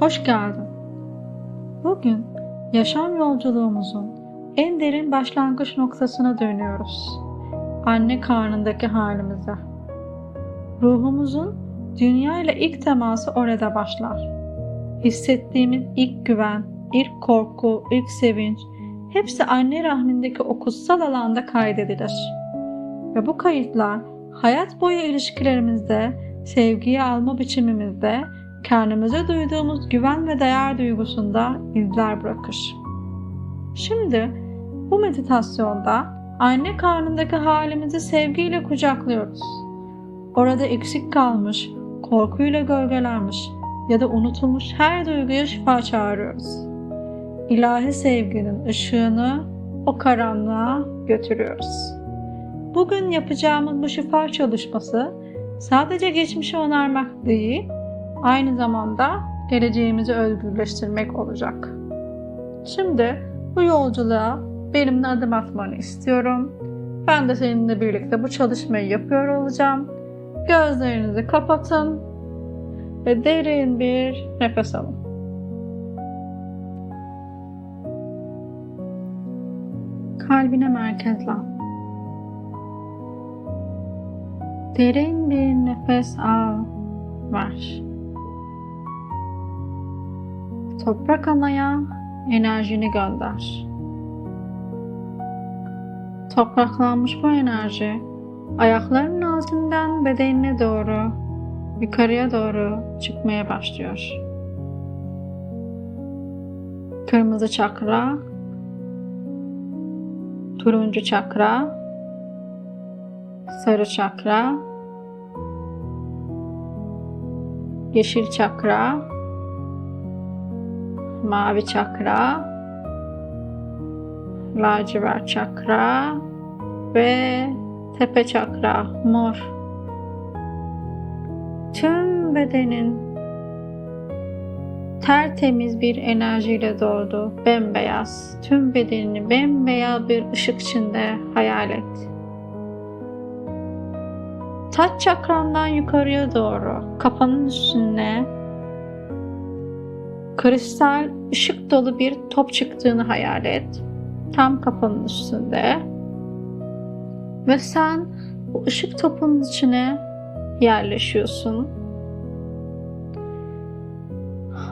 Hoş geldin. Bugün yaşam yolculuğumuzun en derin başlangıç noktasına dönüyoruz. Anne karnındaki halimize. Ruhumuzun dünya ile ilk teması orada başlar. Hissettiğimiz ilk güven, ilk korku, ilk sevinç hepsi anne rahmindeki o kutsal alanda kaydedilir. Ve bu kayıtlar hayat boyu ilişkilerimizde, sevgiyi alma biçimimizde kendimize duyduğumuz güven ve değer duygusunda izler bırakır. Şimdi bu meditasyonda anne karnındaki halimizi sevgiyle kucaklıyoruz. Orada eksik kalmış, korkuyla gölgelenmiş ya da unutulmuş her duyguya şifa çağırıyoruz. İlahi sevginin ışığını o karanlığa götürüyoruz. Bugün yapacağımız bu şifa çalışması sadece geçmişi onarmak değil, aynı zamanda geleceğimizi özgürleştirmek olacak. Şimdi bu yolculuğa benimle adım atmanı istiyorum. Ben de seninle birlikte bu çalışmayı yapıyor olacağım. Gözlerinizi kapatın ve derin bir nefes alın. Kalbine merkezlen. Derin bir nefes al, ver. Toprak anaya enerjini gönder. Topraklanmış bu enerji ayaklarının altından bedenine doğru yukarıya doğru çıkmaya başlıyor. Kırmızı çakra, turuncu çakra, sarı çakra, yeşil çakra, mavi çakra, lacivert çakra ve tepe çakra mor. Tüm bedenin tertemiz bir enerjiyle doldu. Bembeyaz. Tüm bedenini bembeyaz bir ışık içinde hayal et. Taç çakrandan yukarıya doğru kafanın üstüne kristal ışık dolu bir top çıktığını hayal et. Tam kafanın üstünde. Ve sen bu ışık topunun içine yerleşiyorsun.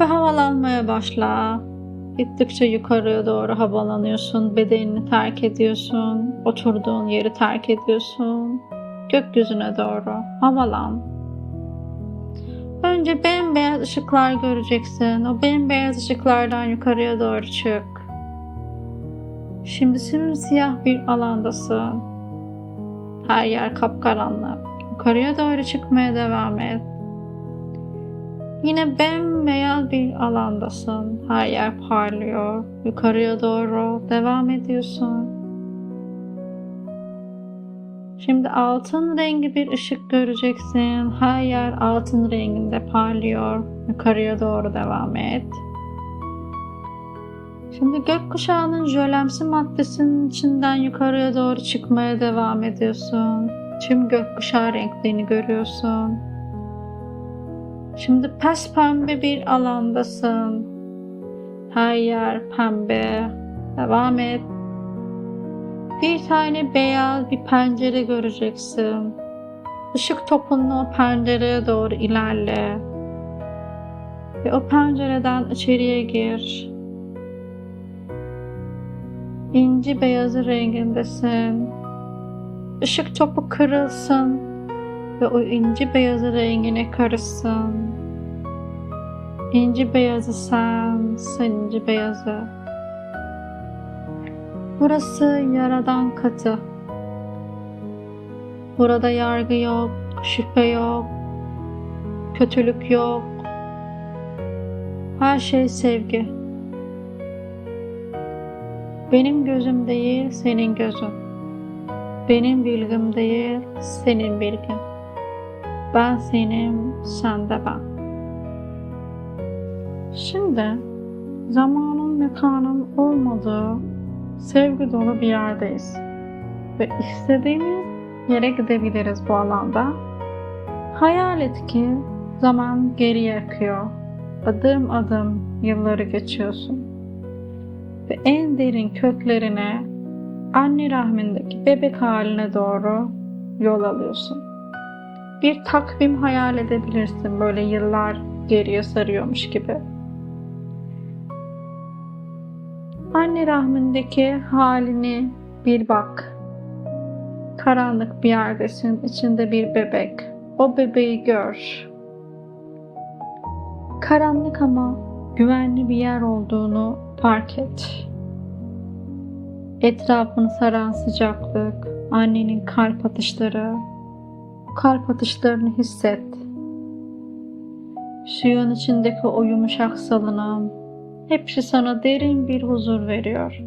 Ve havalanmaya başla. Gittikçe yukarıya doğru havalanıyorsun. Bedenini terk ediyorsun. Oturduğun yeri terk ediyorsun. Gökyüzüne doğru havalan. Önce bembeyaz ışıklar göreceksin. O bembeyaz ışıklardan yukarıya doğru çık. Şimdi simsiyah bir alandasın. Her yer kapkaranlık. Yukarıya doğru çıkmaya devam et. Yine bembeyaz bir alandasın. Her yer parlıyor. Yukarıya doğru devam ediyorsun. Şimdi altın rengi bir ışık göreceksin. Her yer altın renginde parlıyor. Yukarıya doğru devam et. Şimdi gökkuşağının jölemsi maddesinin içinden yukarıya doğru çıkmaya devam ediyorsun. Tüm gökkuşağı renklerini görüyorsun. Şimdi pes pembe bir alandasın. Her yer pembe. Devam et. Bir tane beyaz bir pencere göreceksin. Işık topunla o pencereye doğru ilerle. Ve o pencereden içeriye gir. İnci beyazı rengindesin. Işık topu kırılsın ve o inci beyazı rengine karışsın. İnci beyazı sen, sen inci beyazı. Burası yaradan katı. Burada yargı yok, şüphe yok, kötülük yok. Her şey sevgi. Benim gözüm değil, senin gözün. Benim bilgim değil, senin bilgin. Ben senim, sen de ben. Şimdi zamanın mekanın olmadığı sevgi dolu bir yerdeyiz. Ve istediğimiz yere gidebiliriz bu alanda. Hayal et ki zaman geriye akıyor. adım adım yılları geçiyorsun. Ve en derin köklerine anne rahmindeki bebek haline doğru yol alıyorsun. Bir takvim hayal edebilirsin böyle yıllar geriye sarıyormuş gibi. Anne rahmindeki halini bir bak. Karanlık bir yerdesin, içinde bir bebek. O bebeği gör. Karanlık ama güvenli bir yer olduğunu fark et. Etrafını saran sıcaklık, annenin kalp atışları, kalp atışlarını hisset. Suyun içindeki o yumuşak salınım, hepsi sana derin bir huzur veriyor.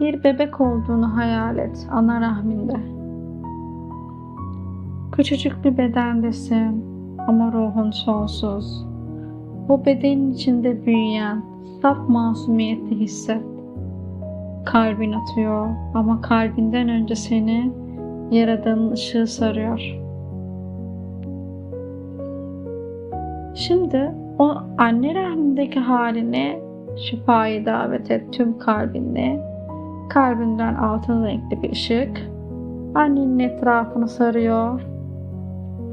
Bir bebek olduğunu hayal et ana rahminde. Küçücük bir bedendesin ama ruhun sonsuz. Bu bedenin içinde büyüyen saf masumiyeti hisset. Kalbin atıyor ama kalbinden önce seni Yaradan'ın ışığı sarıyor. Şimdi o anne rahmindeki haline şifayı davet et tüm kalbinle. Kalbinden altın renkli bir ışık annenin etrafını sarıyor.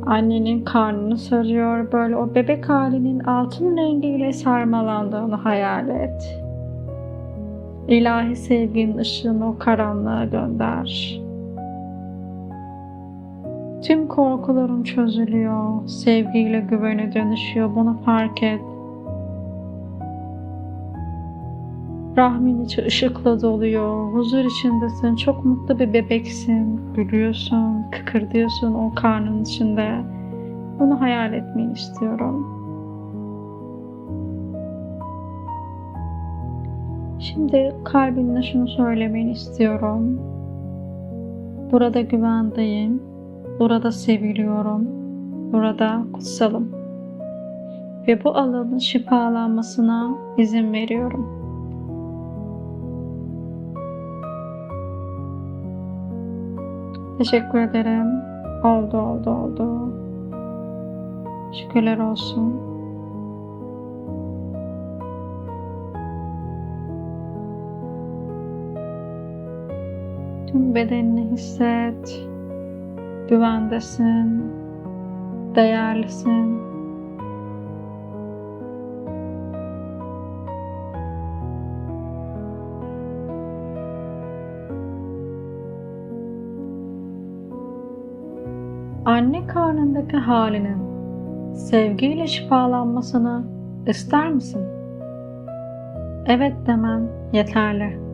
Annenin karnını sarıyor. Böyle o bebek halinin altın rengiyle sarmalandığını hayal et. İlahi sevginin ışığını o karanlığa gönder. Tüm korkuların çözülüyor. Sevgiyle güvene dönüşüyor. Bunu fark et. Rahmin içi ışıkla doluyor. Huzur içindesin. Çok mutlu bir bebeksin. Gülüyorsun, kıkırdıyorsun o karnın içinde. Bunu hayal etmeni istiyorum. Şimdi kalbinle şunu söylemeni istiyorum. Burada güvendeyim. Burada seviliyorum. Burada kutsalım. Ve bu alanın şifalanmasına izin veriyorum. Teşekkür ederim. Oldu oldu oldu. Şükürler olsun. Tüm bedenini hisset. Güvendesin. Değerlisin. Anne karnındaki halinin sevgiyle şifalanmasını ister misin? Evet demen yeterli.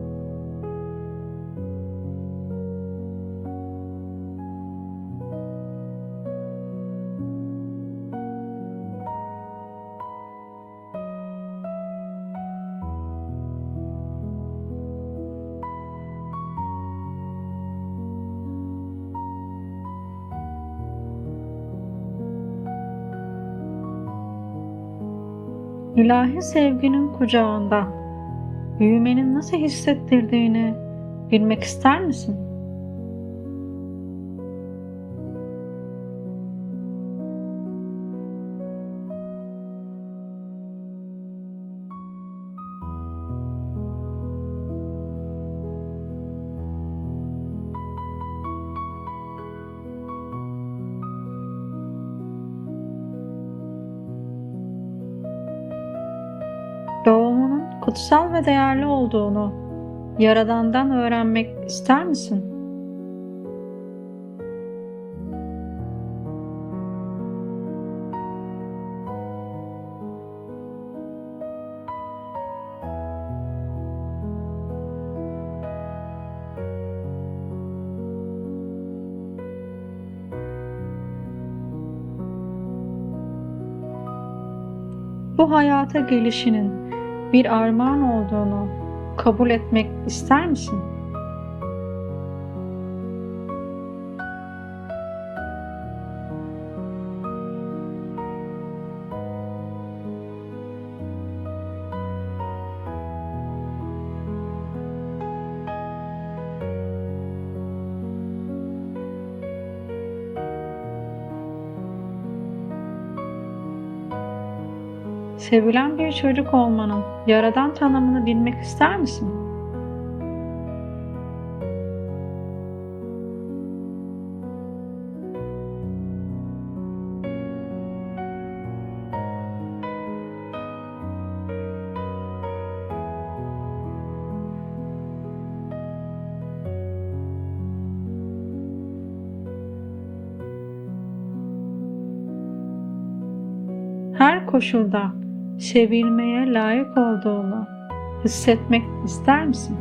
İlahi sevginin kucağında büyümenin nasıl hissettirdiğini bilmek ister misin? Kutsal ve değerli olduğunu Yaradan'dan öğrenmek ister misin? Bu hayata gelişinin bir armağan olduğunu kabul etmek ister misin? Sevilen bir çocuk olmanın yaradan tanımını bilmek ister misin? Her koşulda sevilmeye layık olduğunu hissetmek ister misin?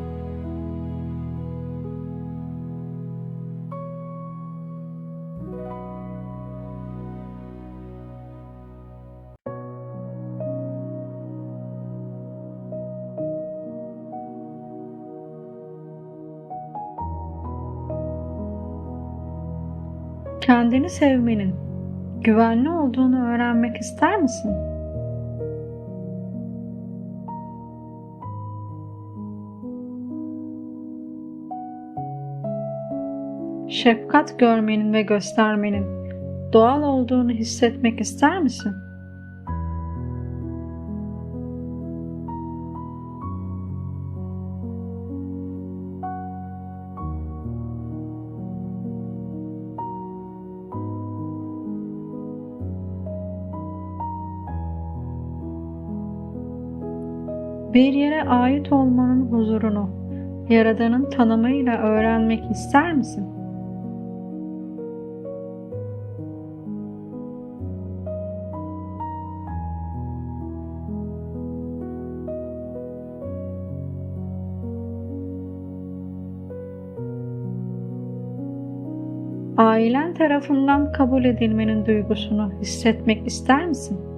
Kendini sevmenin güvenli olduğunu öğrenmek ister misin? Şefkat görmenin ve göstermenin doğal olduğunu hissetmek ister misin? Bir yere ait olmanın huzurunu Yaradan'ın tanımıyla öğrenmek ister misin? Ailen tarafından kabul edilmenin duygusunu hissetmek ister misin?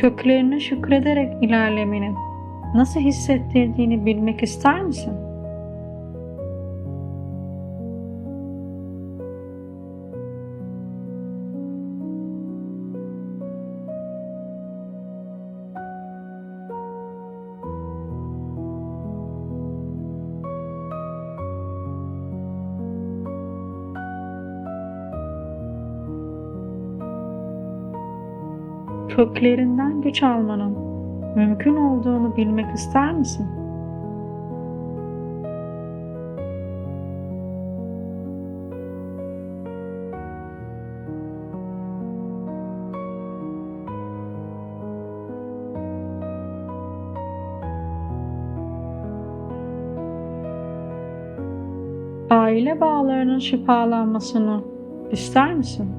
Köklerine şükrederek ilerlemenin nasıl hissettirdiğini bilmek ister misin? Köklerinden güç almanın mümkün olduğunu bilmek ister misin? Aile bağlarının şifalanmasını ister misin?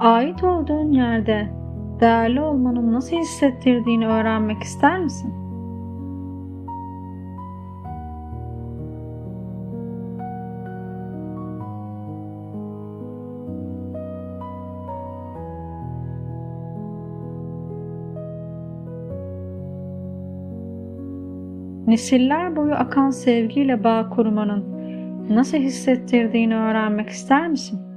Ait olduğun yerde değerli olmanın nasıl hissettirdiğini öğrenmek ister misin? Nesiller boyu akan sevgiyle bağ kurmanın nasıl hissettirdiğini öğrenmek ister misin?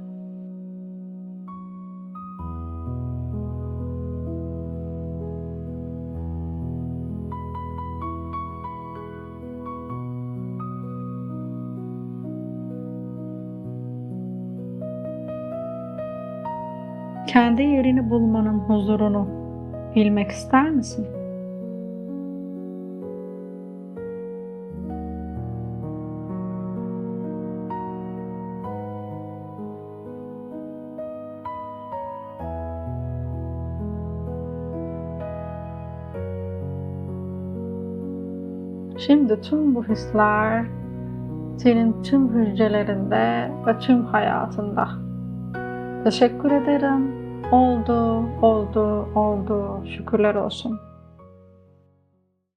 Kendi yerini bulmanın huzurunu bilmek ister misin? Şimdi tüm bu hisler senin tüm hücrelerinde ve tüm hayatında. Teşekkür ederim. Oldu, oldu, oldu. Şükürler olsun.